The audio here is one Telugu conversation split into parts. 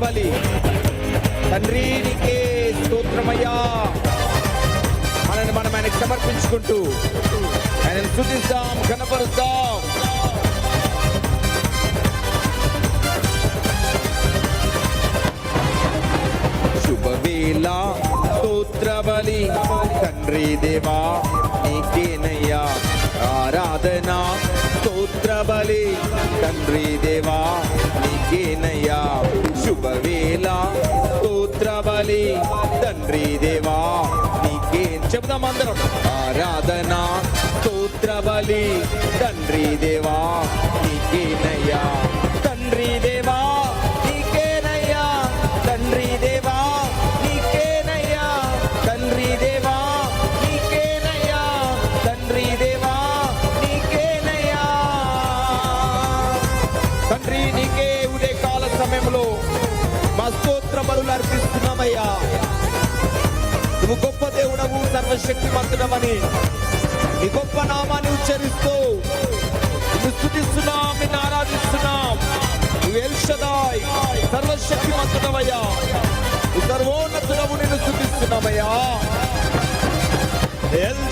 బలి తండ్రి నీకే స్తోత్రమయ్యా. మనని మనం ఆయనకు సమర్పించుకుంటూ ఆయనను స్థుతిస్తాం కనపరుస్తాం శుభవేళ స్తోత్ర బలి తండ్రి దేవా నీకేనయ్యా. ఆరాధన స్తోత్ర బలి తండ్రి దేవా నీకేనయ్యా. తండ్రి దేవా నీకే చెబుదాం అందరం? ఆరాధన స్తోత్ర బలి తండ్రి దేవా నీకేనయ్యా. తండ్రి దేవా నీకేనయ్యా. తండ్రి దేవా నీకేనయ్యా. తండ్రి దేవా నీకేనయ్యా. తండ్రి దేవా నీకేనయ్యా. తండ్రి నీకే ఉదయ కాల సమయంలో మా స్తోత్ర బరులు అర్పిస్తున్నామయ్యా. నువ్వు గొప్ప దేవుడవు సర్వశక్తి మంతుడమని నీ గొప్ప నామాన్ని ఉచ్చరిస్తూ నిన్ను స్థుతిస్తున్నాం నిన్ను ఆరాధిస్తున్నాం. నువ్వు ఎల్షదాయ్ సర్వశక్తి మంతుడవయ్యా నువ్వు సర్వోన్నతుడవు నిన్ను స్థుతిస్తున్నామయ్యా ఎల్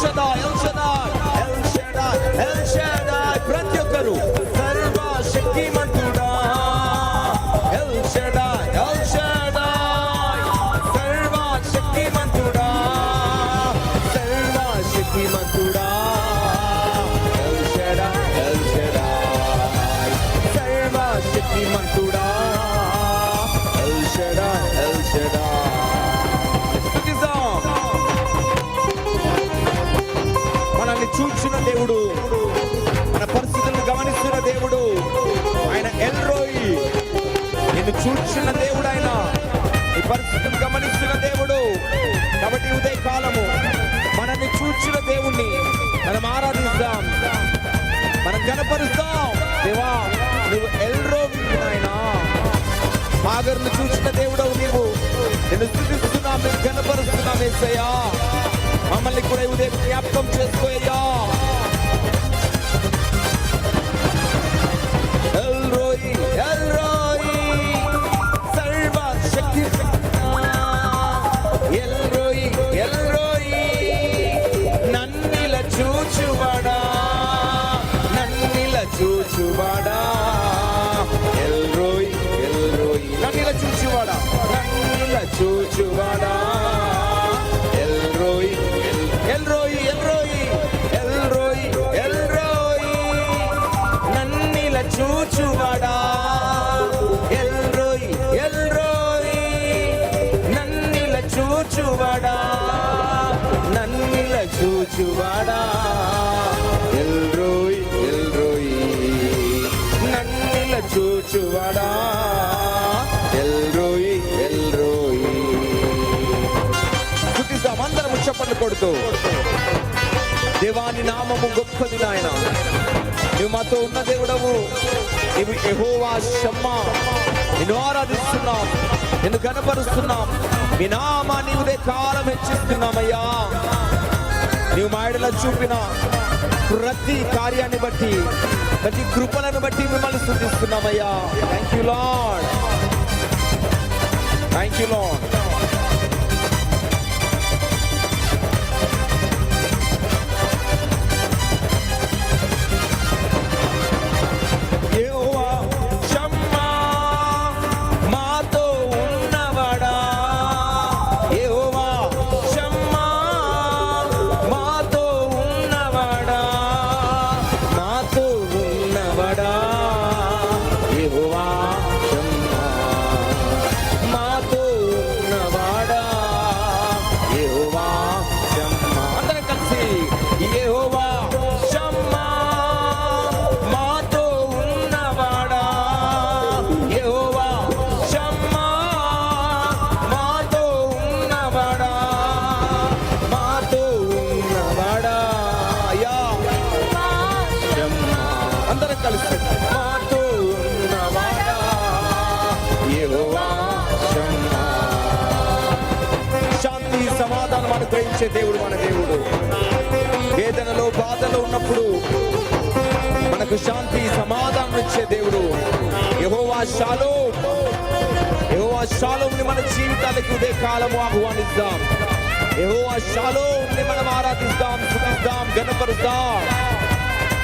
tonight. దేవుణ్ణి మనం ఆరాధిస్తాం. మనం కనపరుస్తాం. దేవా నువ్వు ఎల్రో ఆయన ఆగర్ను చూసిన దేవుడవు నీవు. నేను స్థుతిస్తున్నాం నేను కనపరుస్తున్నాం ఏసయ్యా. మమ్మల్ని కూడా ఉదయం జ్ఞాపకం చేసుకోయ్యా ఎల్రోయి ఎల్రోయి చూచువాడా ఎల్రోయి ఎల్రోయి నన్నిల చూచువడా? నన్నిల చూచువడా? ఎల్రోయి ఎల్రోయి నన్నిల చూచువడా? El Roi El Roi. స్థుతిద్దాం అందరం చప్పట్లు కొడుతూ. దేవాని నామము గొప్పది నాయన. నువ్వు మాతో ఉన్న దేవుడవు. నీవు ఎహోవా షమ్మా నిన్ను ఆరాధిస్తున్నాం నిన్ను కనపరుస్తున్నాం మీ నామా నీవుదే కాలం హెచ్చిస్తున్నామయ్యా. నీవు మాయడలో చూపిన ప్రతి కార్యాన్ని బట్టి ప్రతి కృపలను బట్టి మిమ్మల్ని స్థుతిస్తున్నామయ్యా. Thank you Lord thank you Lord కలిసి. శాంతి సమాధానం అనుగ్రహించే దేవుడు మన దేవుడు. వేదనలో బాధలో ఉన్నప్పుడు మనకు శాంతి సమాధానం ఇచ్చే దేవుడు. యెహోవా షాలో. యెహోవా షాలోని మన జీవితాలకు ఉదయ కాలము ఆహ్వానిద్దాం. యెహోవా షాలోని మనం ఆరాధిస్తాం స్తుతిస్తాం గణపరుస్తాం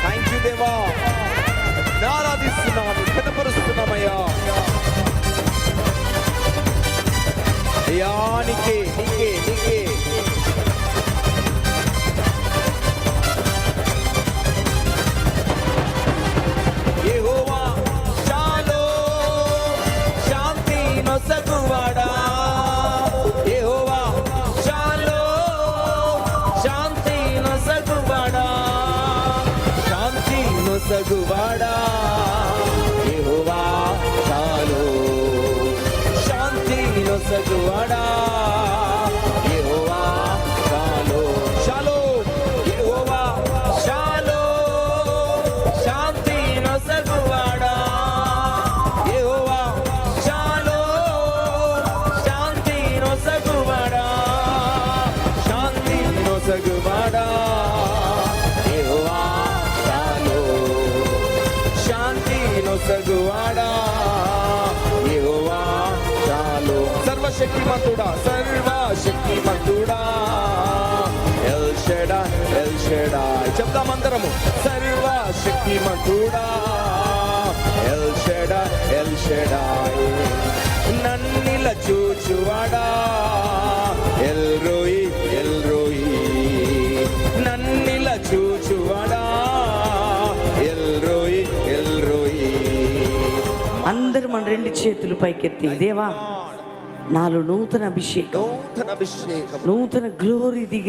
థ్యాంక్ యూ దేవా. ఆరాధిస్తున్నాము గణపరుస్తున్నామయ్యా షాలోమ్ సర్వశక్తిమంతుడా. సర్వశక్తిమంతుడా ఎల్ షెడా ఎల్ షెడా చెప్దాం అందరము. సర్వశక్తిమంతుడా. ఎల్ షెడా ఎల్ షెడా నన్నిల చూచువాడా. ఎల్ రోయి ఎల్ రోయి నన్నిల చూచువాడా. ఎల్ రోయి ఎల్ రోయి అందరూ మన రెండు చేతులు పైకెత్తి దేవా నాలో నూతన అభిషేకం. నూతన అభిషేకం. నూతన గ్లోరీ దిగి